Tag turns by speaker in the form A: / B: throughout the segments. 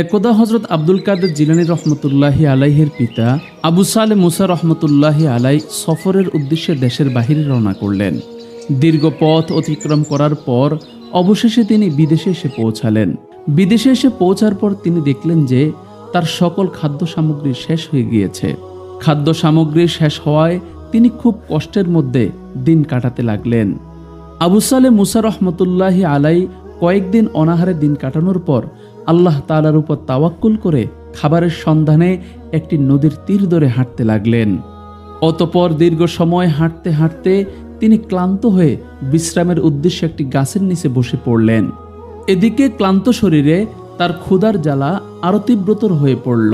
A: একদা হজরত আব্দুল কাদের জিলানি রহমতুল্লাহি আলাইহের পিতা আবু সালে মুসা রহমতুল্লাহি আলাই সফরের উদ্দেশ্যে দেশের বাহিরে রওনা করলেন। দীর্ঘ পথ অতিক্রম করার পর অবশেষে তিনি বিদেশে এসে পৌঁছালেন। বিদেশে এসে পৌঁছার পর তিনি দেখলেন যে তার সকল খাদ্য সামগ্রী শেষ হয়ে গিয়েছে। খাদ্য সামগ্রী শেষ হওয়ায় তিনি খুব কষ্টের মধ্যে দিন কাটাতে লাগলেন। আবু সালে মুসা রহমতুল্লাহি আলাই কয়েকদিন অনাহারে দিন কাটানোর পর আল্লাহ তালার উপর তাওয়াক্কুল করে খাবারের সন্ধানে একটি নদীর তীর ধরে হাঁটতে লাগলেন। অতপর দীর্ঘ সময় হাঁটতে হাঁটতে তিনি ক্লান্ত হয়ে বিশ্রামের উদ্দেশ্যে একটি গাছের নিচে বসে পড়লেন। এদিকে ক্লান্ত শরীরে তার ক্ষুধার জ্বালা আরও তীব্রতর হয়ে পড়ল।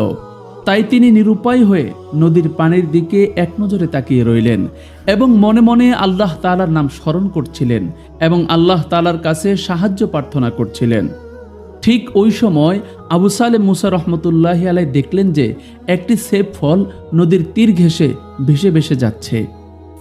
A: তাই তিনি নিরুপায় হয়ে নদীর পানির দিকে এক নজরে তাকিয়ে রইলেন এবং মনে মনে আল্লাহ তালার নাম স্মরণ করছিলেন এবং আল্লাহ তালার কাছে সাহায্য প্রার্থনা করছিলেন। ঠিক ওই সময় আবু সালে মুসা রহমতুল্লাহ আলাই দেখলেন যে একটি সেব ফল নদীর তীর ঘেঁষে ভেসে ভেসে যাচ্ছে।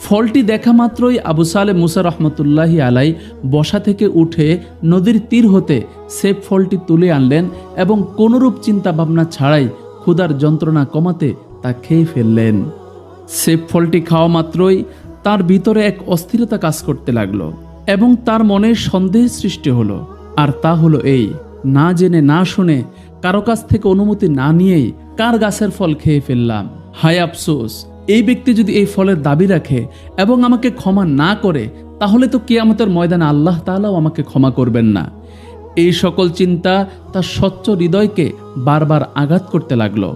A: ফলটি দেখা মাত্রই আবু সালে মুসা রহমতুল্লাহি আলাই বসা থেকে উঠে নদীর তীর হতে সেব ফলটি তুলে আনলেন এবং কোনরূপ চিন্তা ভাবনা ছাড়াই ক্ষুধার যন্ত্রণা কমাতে তা খেয়ে ফেললেন। সেব ফলটি খাওয়া মাত্রই তার ভিতরে এক অস্থিরতা কাজ করতে লাগল এবং তার মনে সন্দেহ সৃষ্টি হলো। আর তা হলো এই না জেনে, না শুনে, কারও কাছ থেকে অনুমতি না নিয়েই কার গাছের ফল খেয়ে ফেললাম? হায় আফসোস, এই ব্যক্তি যদি এই ফলের দাবি রাখে এবং আমাকে ক্ষমা না করে, তাহলে তো কিয়ামতের ময়দানে আল্লাহ তাআলাও আমাকে ক্ষমা করবেন না। এই সকল চিন্তা তার স্বচ্ছ হৃদয়কে বারবার আঘাত করতে লাগল।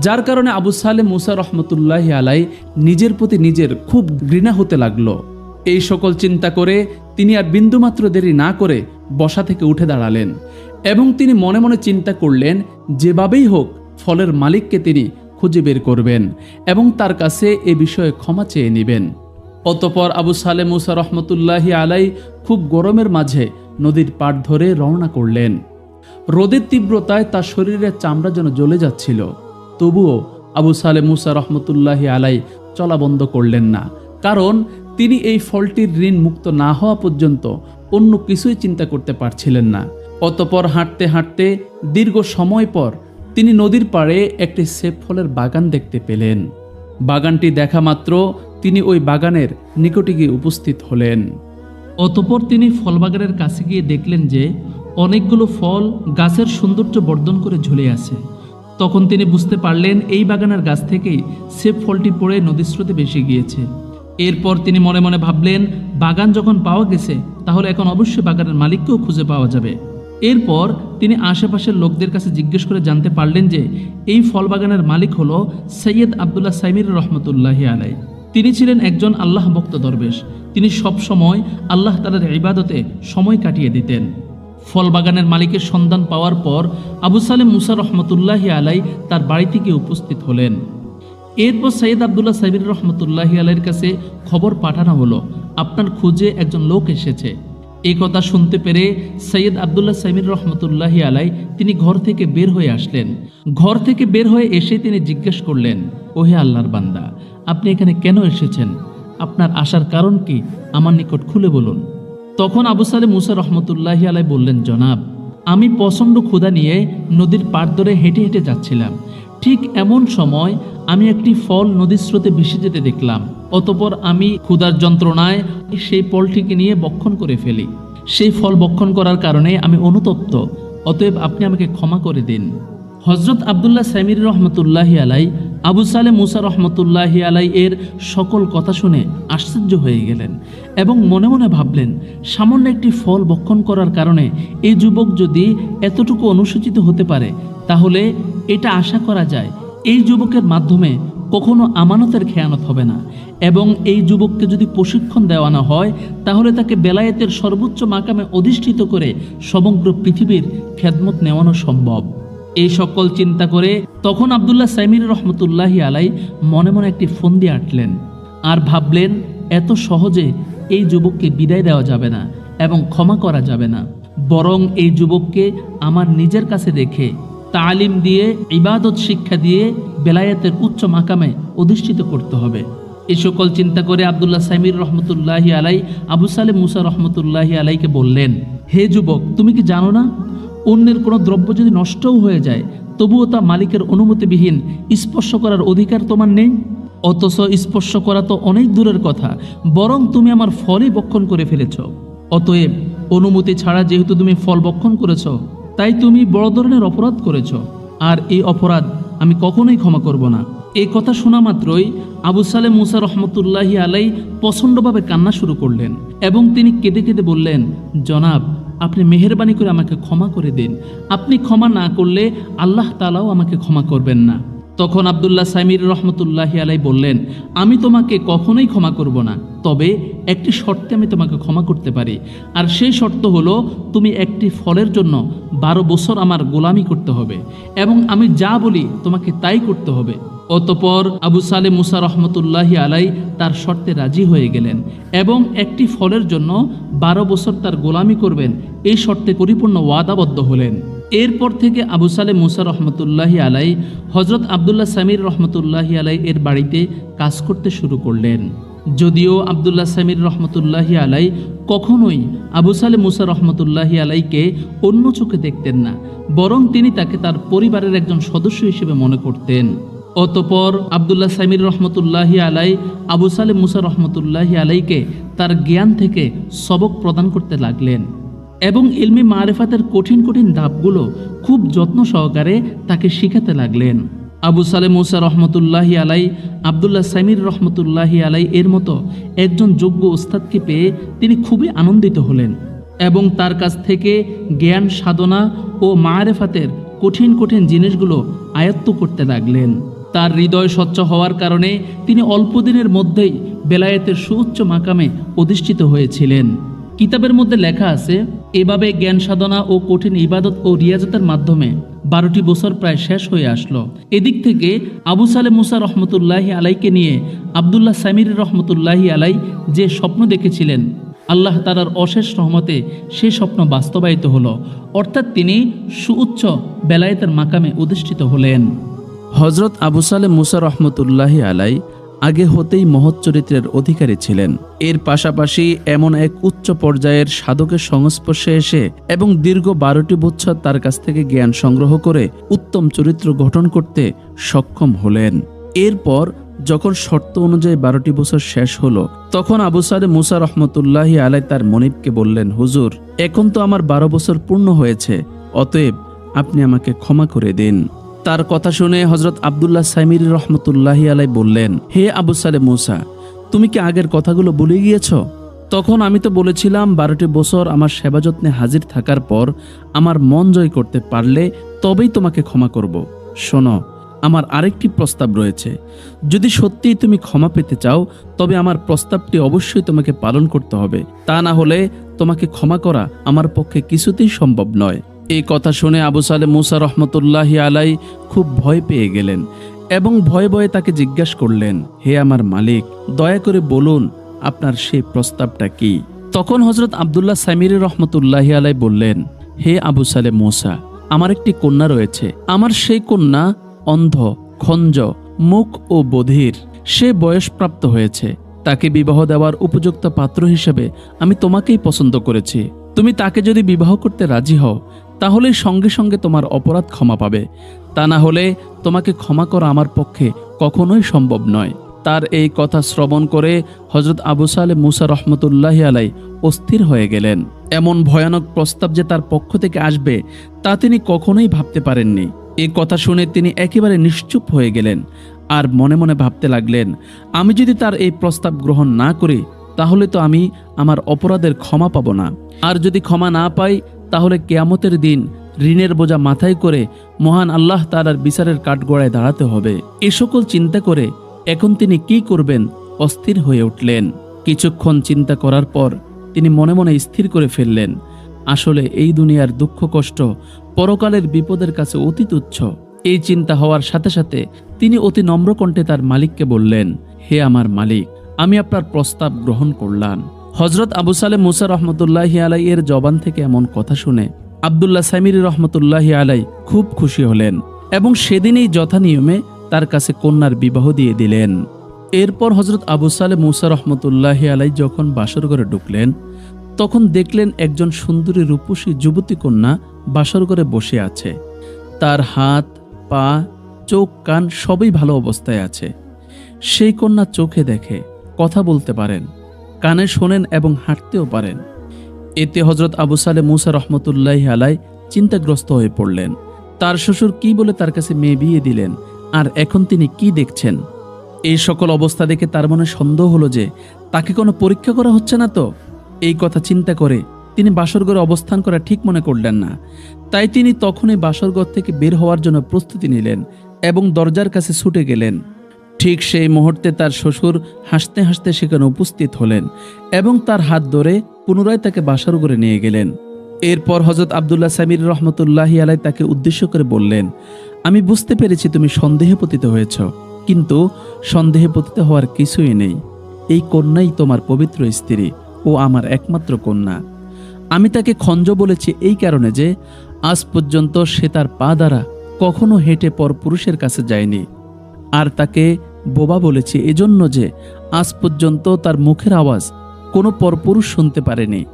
A: যার কারণে আবু সালে মুসা রহমতুল্লাহ আলাই নিজের প্রতি নিজের খুব ঘৃণা হতে লাগল। এই সকল চিন্তা করে তিনি আর বিন্দুমাত্র দেরি না করে বসা থেকে উঠে দাঁড়ালেন। এবং তিনি মনে মনে চিন্তা করলেন, যেভাবেই হোক, ফলের মালিককে তিনি খুঁজে বের করবেন এবং তার কাছে এ বিষয়ে ক্ষমা চেয়ে নেবেন। অতপর আবু সালে মুসা রহমতুল্লাহি আলাই খুব গরমের মাঝে নদীর পাড় ধরে রওনা করলেন। রোদের তীব্রতায় তার শরীরের চামড়া যেন জ্বলে যাচ্ছিল। তবুও আবু সালে মুসা রহমতুল্লাহি আলাই চলা বন্ধ করলেন না, কারণ তিনি এই ফলটির ঋণ মুক্ত না হওয়া পর্যন্ত অন্য কিছুই চিন্তা করতে পারছিলেন না। অতপর হাঁটতে হাঁটতে, দীর্ঘ সময় পর তিনি নদীর পাড়ে একটি সেব ফলের বাগান দেখতে পেলেন। বাগানটি দেখা মাত্র তিনি ওই বাগানের নিকটে গিয়ে উপস্থিত হলেন। অতপর তিনি ফলবাগানের কাছে গিয়ে দেখলেন যে অনেকগুলো ফল গাছের সৌন্দর্য বর্ধন করে ঝুলে আছে। তখন তিনি বুঝতে পারলেন এই বাগানের গাছ থেকেই সেব ফলটি পড়ে নদীর স্রোতে ভেসে গিয়েছে। এরপর তিনি মনে মনে ভাবলেন, বাগান যখন পাওয়া গেছে, তাহলে এখন অবশ্যই বাগানের মালিককেও খুঁজে পাওয়া যাবে। এরপর তিনি আশেপাশের লোকদের কাছে জিজ্ঞেস করে জানতে পারলেন যে এই ফল বাগানের মালিক হল সৈয়দ আবদুল্লাহ সাইমির রহমতুল্লাহ আলাই। তিনি ছিলেন একজন আল্লাহ ভক্ত দরবেশ। তিনি সব সময় আল্লাহ তালার ইবাদতে সময় কাটিয়ে দিতেন। ফল বাগানের মালিকের সন্ধান পাওয়ার পর আবু সালেম মুসা রহমতুল্লাহ আলাই তার বাড়িতে গিয়ে উপস্থিত হলেন। এরপর সৈয়দ আবদুল্লাহ সাইবির রহমতুল্লাহ আলাইয়ের কাছে খবর পাঠানো হলো, আপনার খুঁজে একজন লোক এসেছে। এই কথা শুনতে পেরে সৈয়দ আবদুল্লাহ সাইমির রহমতুল্লাহি আলাই তিনি ঘর থেকে বের হয়ে আসলেন। ঘর থেকে বের হয়ে এসে তিনি জিজ্ঞেস করলেন, ওহে আল্লাহর বান্দা, আপনি এখানে কেন এসেছেন? আপনার আসার কারণ কি? আমার নিকট খুলে বলুন। তখন আবু সালে মুসা রহমতুল্লাহি আলাই বললেন, জনাব, আমি প্রচণ্ড ক্ষুধা নিয়ে নদীর পাড় ধরে হেঁটে হেঁটে যাচ্ছিলাম। ঠিক এমন সময় আমি একটি ফল নদীর স্রোতে ভেসে যেতে দেখলাম। অতপর আমি ক্ষুধার যন্ত্রণায় সেই ফলটিকে নিয়ে বক্ষণ করে ফেলি। সেই ফল বক্ষণ করার কারণে আমি অনুতপ্ত। অতএব আপনি আমাকে ক্ষমা করে দিন। হজরত আবদুল্লাহ সামির রহমতুল্লাহি আলাই আবু সালে মুসা রহমতুল্লাহি আলাই এর সকল কথা শুনে আশ্চর্য হয়ে গেলেন এবং মনে মনে ভাবলেন, সামান্য একটি ফল বক্ষণ করার কারণে এই যুবক যদি এতটুকু অনুসূচিত হতে পারে, তাহলে এটা আশা করা যায় এই যুবকের মাধ্যমে কখনো আমানতের খেয়ানত হবে না এবং এই যুবককে যদি প্রশিক্ষণ দেওয়ানো হয়, তাহলে তাকে বেলায়েতের সর্বোচ্চ মাকামে অধিষ্ঠিত করে সমগ্র পৃথিবীর খেদমত নেওয়ানো সম্ভব। এই সকল চিন্তা করে তখন আবদুল্লাহ সাইমির রহমতুল্লাহি আলাই মনে মনে একটি ফন্দি আঁটলেন আর ভাবলেন, এত সহজে এই যুবককে বিদায় দেওয়া যাবে না এবং ক্ষমা করা যাবে না। বরং এই যুবককে আমার নিজের কাছে রেখে তালিম দিয়ে, ইবাদত শিক্ষা দিয়ে বেলায়েতের উচ্চ মাকামে অধিষ্ঠিত করতে হবে। এই সকল চিন্তা করে আবদুল্লাহ সাইমির রহমতুল্লাহি আলাই আবু সালে মুসা রহমতুল্লাহি আলাইকে বললেন, হে যুবক, তুমি কি জানো না অন্যের কোনো দ্রব্য যদি নষ্টও হয়ে যায়, তবুও তা মালিকের অনুমতিবিহীন স্পর্শ করার অধিকার তোমার নেই? অথচ স্পর্শ করা তো অনেক দূরের কথা, বরং তুমি আমার ফলই বক্ষণ করে ফেলেছ। অতএব অনুমতি ছাড়া যেহেতু তুমি ফল বক্ষণ করেছ, তাই তুমি বড় ধরনের অপরাধ করেছ। আর এই অপরাধ আমি কখনোই ক্ষমা করব না। এই কথা শোনা মাত্রই আবু সালে মুসা রহমতুল্লাহি আলাই প্রচণ্ডভাবে কান্না শুরু করলেন এবং তিনি কেঁদে কেঁদে বললেন, জনাব আপনি মেহেরবানি করে আমাকে ক্ষমা করে দিন। আপনি ক্ষমা না করলে আল্লাহ তালাও আমাকে ক্ষমা করবেন না। তখন আবদুল্লাহ সাইমির রহমতুল্লাহি আলাই বললেন, আমি তোমাকে কখনোই ক্ষমা করব না, তবে একটি শর্তে আমি তোমাকে ক্ষমা করতে পারি। আর সেই শর্ত হলো, তুমি একটি ফলের জন্য বারো বছর আমার গোলামি করতে হবে এবং আমি যা বলি তোমাকে তাই করতে হবে। অতপর আবু সালে মুসা রহমতুল্লাহি আলাই তার শর্তে রাজি হয়ে গেলেন এবং একটি ফলের জন্য বারো বছর তার গোলামি করবেন, এই শর্তে পরিপূর্ণ ওয়াদাবদ্ধ হলেন। এরপর থেকে আবু সালে মুসা রহমতুল্লাহি আলাই হজরত আবদুল্লাহ সামির রহমতুল্লাহি আলাই এর বাড়িতে কাজ করতে শুরু করলেন। যদিও আবদুল্লাহ সামির রহমতুল্লাহি আলাই কখনোই আবু সালে মুসা রহমতুল্লাহি আলাইকে অন্য চোখে দেখতেন না, বরং তিনি তাকে তার পরিবারের একজন সদস্য হিসেবে মনে করতেন। অতপর আবদুল্লাহ সামির রহমতুল্লাহি আলাই, আবু সালে মুসা রহমতুল্লাহি আলাইকে তার জ্ঞান থেকে সবক প্রদান করতে লাগলেন এবং ইলমি মারেফাতের কঠিন কঠিন ধাপগুলো খুব যত্ন সহকারে তাকে শিখাতে লাগলেন। আবু সালে মুসা রহমতুল্লাহি আলাই, আবদুল্লাহ সামির রহমতুল্লাহি আলাই এর মতো একজন যোগ্য ওস্তাদকে পেয়ে তিনি খুবই আনন্দিত হলেন এবং তার কাছ থেকে জ্ঞান সাধনা ও মারেফাতের কঠিন কঠিন জিনিসগুলো আয়ত্ত করতে লাগলেন। তার হৃদয় স্বচ্ছ হওয়ার কারণে তিনি অল্প দিনের মধ্যেই বেলায়েতের সুউচ্চ মাকামে অধিষ্ঠিত হয়েছিলেন। কিতাবের মধ্যে লেখা আছে, এভাবে জ্ঞান সাধনা ও কঠিন ইবাদত ও রিয়াজতের মাধ্যমে বারোটি বছর প্রায় শেষ হয়ে আসলো। এদিক থেকে আবু সালে মুসা রহমতুল্লাহি আলাইকে নিয়ে আবদুল্লাহ সামির রহমতুল্লাহি আলাই যে স্বপ্ন দেখেছিলেন, আল্লাহ তালার অশেষ রহমতে সে স্বপ্ন বাস্তবায়িত হলো। অর্থাৎ তিনি সুউচ্চ বেলায়েতের মাকামে অধিষ্ঠিত হলেন। হজরত আবু সালে মুসা রহমতুল্লাহি আলাই আগে হতেই মহৎ চরিত্রের অধিকারী ছিলেন। এর পাশাপাশি এমন এক উচ্চ পর্যায়ের সাধকের সংস্পর্শে এসে এবং দীর্ঘ বারোটি বছর তার কাছ থেকে জ্ঞান সংগ্রহ করে উত্তম চরিত্র গঠন করতে সক্ষম হলেন। এরপর যখন শর্ত অনুযায়ী বারোটি বছর শেষ হলো, তখন আবু সালে মুসা রহমতুল্লাহি আলাই তার মনিবকে বললেন, হুজুর, এখন তো আমার বারো বছর পূর্ণ হয়েছে, অতএব আপনি আমাকে ক্ষমা করে দিন। তার কথা শুনে হজরত আবদুল্লাহ সাইমির রহমতুল্লাহি আলাই বললেন, হে আবু সালে মুসা, তুমি কি আগের কথাগুলো ভুলে গিয়েছ? তখন আমি তো বলেছিলাম, বারোটি বছর আমার সেবা যত্নে হাজির থাকার পর আমার মন জয় করতে পারলে তবেই তোমাকে ক্ষমা করব। শোনো, আমার আরেকটি প্রস্তাব রয়েছে। যদি সত্যিই তুমি ক্ষমা পেতে চাও, তবে আমার প্রস্তাবটি অবশ্যই তোমাকে পালন করতে হবে। তা না হলে তোমাকে ক্ষমা করা আমার পক্ষে কিছুতেই সম্ভব নয়। এই কথা শুনে আবু সালে মুসা রহমতুল্লাহ আলাই খুব ভয় পেয়ে গেলেন এবং ভয়ে ভয়ে তাকে জিজ্ঞাসা করলেন, হে আমার মালিক, দয়া করে বলুন, আপনার সেই প্রস্তাবটা কি? তখন হজরত আবদুল্লাহ সামির রহমতুল্লাহি আলাই বললেন, হে আবু সালে মুসা, আমার একটি কন্যা রয়েছে। আমার সেই কন্যা অন্ধ, খঞ্জ, মুখ ও বধির। সে বয়সপ্রাপ্ত হয়েছে। তাকে বিবাহ দেওয়ার উপযুক্ত পাত্র হিসেবে আমি তোমাকেই পছন্দ করেছি। তুমি তাকে যদি বিবাহ করতে রাজি হও তাহলে সঙ্গে সঙ্গে তোমার অপরাধ ক্ষমা পাবে। তা না হলে তোমাকে ক্ষমা করা আমার পক্ষে কখনোই সম্ভব নয়। তার এই কথা শ্রবণ করে হজরত আবু সালে মুসা রহমতুল্লাহি আলাই অস্থির হয়ে গেলেন। এমন ভয়ানক প্রস্তাব যে তার পক্ষ থেকে আসবে, তা তিনি কখনোই ভাবতে পারেননি। এই কথা শুনে তিনি একেবারে নিশ্চুপ হয়ে গেলেন আর মনে মনে ভাবতে লাগলেন, আমি যদি তার এই প্রস্তাব গ্রহণ না করি, তাহলে তো আমি আমার অপরাধের ক্ষমা পাব না। আর যদি ক্ষমা না পাই তাহলে কেয়ামতের দিন ঋণের বোঝা মাথায় করে মহান আল্লাহ তালার বিচারের কাঠগড়ায় দাঁড়াতে হবে। এ সকল চিন্তা করে এখন তিনি কি করবেন অস্থির হয়ে উঠলেন। কিছুক্ষণ চিন্তা করার পর তিনি মনে মনে স্থির করে ফেললেন। আসলে এই দুনিয়ার দুঃখ কষ্ট পরকালের বিপদের কাছে অতি তুচ্ছ এই চিন্তা হওয়ার সাথে সাথে তিনি অতি নম্র কণ্ঠে তার মালিককে বললেন, হে আমার মালিক, আমি আপনার প্রস্তাব গ্রহণ করলাম। হজরত আবু সালে মুসা রহমতুল্লাহি আলাই এর জবান থেকে এমন কথা শুনে আবদুল্লাহ সামির রহমতুল্লাহি আলাই খুব খুশি হলেন এবং সেদিনেই যথানিয়মে তার কাছে কন্যার বিবাহ দিয়ে দিলেন। এরপর হজরত আবু সালে মুসা রহমতুল্লাহি আলাই যখন বাসর ঘরে ঢুকলেন, তখন দেখলেন একজন সুন্দরী রূপসী যুবতী কন্যা বাসর ঘরে বসে আছে। তার হাত, পা, চোখ, কান সবই ভালো অবস্থায় আছে। সেই কন্যা চোখে দেখে কথা বলতে পারেন। কানে শোনেন এবং হাঁটতেও পারেন। এতে হজরত আবু সালে মুসা রহমতুল্লাহ আলাই চিন্তাগ্রস্ত হয়ে পড়লেন। তার শ্বশুর কি বলে তার কাছে মেয়ে বিয়ে দিলেন? আর এখন তিনি কি দেখছেন? এই সকল অবস্থা দেখে তার মনে সন্দেহ হলো যে, তাকে কোনো পরীক্ষা করা হচ্ছে না তো? এই কথা চিন্তা করে তিনি বাসরঘরে অবস্থান করা ঠিক মনে করলেন না। তাই তিনি তখনই বাসরঘর থেকে বের হওয়ার জন্য প্রস্তুতি নিলেন এবং দরজার কাছে ছুটে গেলেন। ঠিক সেই মুহূর্তে তার শ্বশুর হাসতে হাসতে সেখানে উপস্থিত হলেন এবং তার হাত ধরে পুনরায় তাকে বাসার করে নিয়ে গেলেন। এরপর হজরত আবদুল্লাহ সামির রহমতুল্লাহি আলাই তাকে উদ্দেশ্য করে বললেন, আমি বুঝতে পেরেছি তুমি সন্দেহে পতিত হয়েছ, কিন্তু সন্দেহে পতিত হওয়ার কিছুই নেই। এই কন্যাই তোমার পবিত্র স্ত্রী ও আমার একমাত্র কন্যা। আমি তাকে খঞ্জ বলেছি এই কারণে যে আজ পর্যন্ত সে তার পা দ্বারা কখনো হেঁটে পর পুরুষের কাছে যায়নি। আর তাকে বোবা বলেছি এজন্য যে আজ পর্যন্ত তার মুখের আওয়াজ কোনো পরপুরুষ শুনতে পারেনি।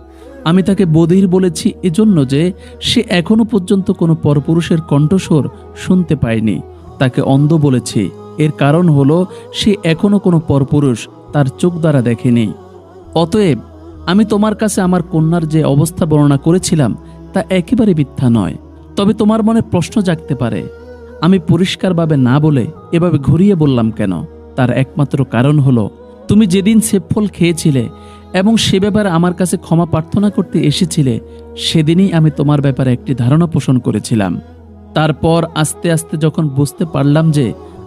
A: আমি তাকে বধির বলেছি এজন্য যে সে এখনও পর্যন্ত কোনো পরপুরুষের কণ্ঠস্বর শুনতে পায়নি। তাকে অন্ধ বলেছি। এর কারণ হলো সে এখনও কোনো পরপুরুষ তার চোখ দ্বারা দেখেনি। অতএব আমি তোমার কাছে আমার কন্যার যে অবস্থা বর্ণনা করেছিলাম তা একেবারে মিথ্যা নয়। তবে তোমার মনে প্রশ্ন জাগতে পারে আমি পরিষ্কারভাবে না বলে এভাবে ঘুরিয়ে বললাম কেন? তার একমাত্র কারণ হলো, তুমি যেদিন সেফল খেয়েছিলে এবং সে ব্যাপারে আমার কাছে ক্ষমা প্রার্থনা করতে এসেছিলে, সেদিনই আমি তোমার ব্যাপারে একটি ধারণা পোষণ করেছিলাম। তারপর আস্তে আস্তে যখন বুঝতে পারলাম যে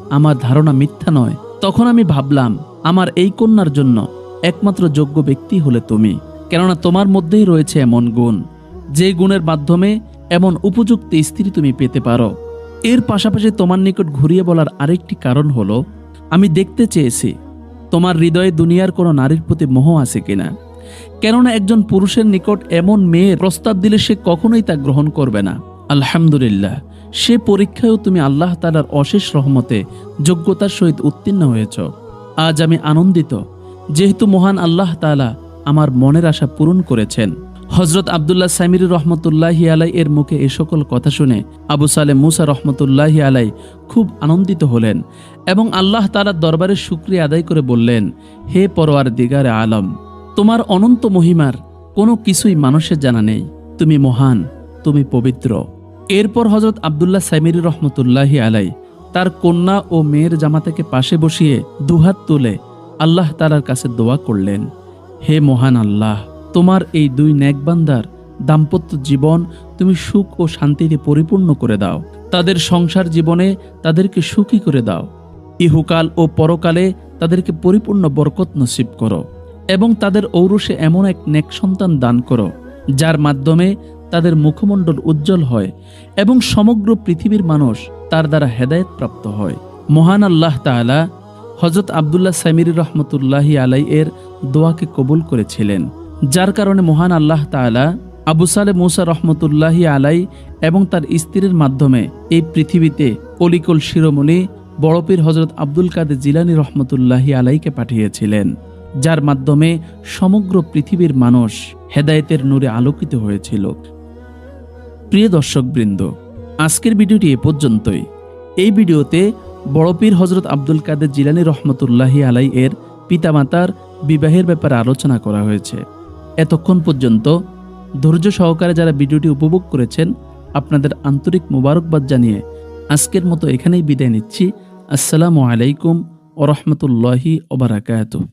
A: আমার ধারণা মিথ্যা নয়, তখন আমি ভাবলাম, আমার এই কন্যার জন্য একমাত্র যোগ্য ব্যক্তি হলে তুমি। কেননা তোমার মধ্যেই রয়েছে এমন গুণ, যে গুণের মাধ্যমে এমন উপযুক্ত স্ত্রী তুমি পেতে পারো। এর পাশাপাশি তোমার নিকট ঘুরিয়ে বলার আরেকটি কারণ হলো, আমি দেখতে চেয়েছি, তোমার হৃদয়ে দুনিয়ার কোনো নারীর প্রতি মোহ আছে কিনা। কেননা একজন পুরুষের নিকট এমন মেয়ের প্রস্তাব দিলে সে কখনোই তা গ্রহণ করবে না। আলহামদুলিল্লাহ, সে পরীক্ষায়ও তুমি আল্লাহ তালার অশেষ রহমতে যোগ্যতার সহিত উত্তীর্ণ হয়েছ। আজ আমি আনন্দিত, যেহেতু মহান আল্লাহ তালা আমার মনের আশা পূরণ করেছেন। হজরত আবদুল্লাহ সামির রহমতুল্লাহি আলাই এর মুখে এ সকল কথা শুনে আবু সালে মুসা রহমতুল্লাহি আলাই খুব আনন্দিত হলেন এবং আল্লাহ তালার দরবারে শুক্রিয়া আদায় করে বললেন, হে পরোয়ার দিগারে আলম, তোমার অনন্ত মহিমার কোনো কিছুই মানুষের জানা নেই। তুমি মহান, তুমি পবিত্র। এরপর হজরত আবদুল্লাহ সামির রহমতুল্লাহি আলাই তার কন্যা ও মেয়ের জামাতাকে পাশে বসিয়ে দুহাত তুলে আল্লাহ তালার কাছে দোয়া করলেন, হে মহান আল্লাহ তোমার এই দুই নেকবান্দার দাম্পত্য জীবন তুমি সুখ ও শান্তিতে পরিপূর্ণ করে দাও। তাদের সংসার জীবনে তাদেরকে সুখী করে দাও। ইহুকাল ও পরকালে তাদেরকে পরিপূর্ণ বরকত নসিব করো এবং তাদের ঔরসে এমন এক নেক সন্তান দান করো, যার মাধ্যমে তাদের মুখমণ্ডল উজ্জ্বল হয় এবং সমগ্র পৃথিবীর মানুষ তার দ্বারা হেদায়েত প্রাপ্ত হয়। মহান আল্লাহ তাআলা হজরত আবদুল্লাহ সামির রহমতুল্লাহি আলাই এর দোয়াকে কবুল করেছিলেন। যার কারণে মহান আল্লাহ তাআলা আবু সালে মুসা রহমতুল্লাহি আলাই এবং তার স্ত্রীর মাধ্যমে এই পৃথিবীতে অলিকল শিরোমণি বড়পীর হজরত আব্দুল কাদের জিলানি রহমতুল্লাহি আলাইকে পাঠিয়েছিলেন, যার মাধ্যমে সমগ্র পৃথিবীর মানুষ হেদায়েতের নূরে আলোকিত হয়েছিল। প্রিয় দর্শকবৃন্দ, আজকের ভিডিওটি এ পর্যন্তই। এই ভিডিওতে বড়পীর হজরত আব্দুল কাদের জিলানি রহমতুল্লাহি আলাই এর পিতামাতার বিবাহের ব্যাপারে আলোচনা করা হয়েছে। এতক্ষণ পর্যন্ত ধৈর্য সহকারে যারা ভিডিওটি উপভোগ করেছেন, আপনাদের আন্তরিক মোবারকবাদ জানিয়ে আজকের মতো এখানেই বিদায় নিচ্ছি। আসসালামু আলাইকুম ওরহমতুল্লাহি ওবরাকাত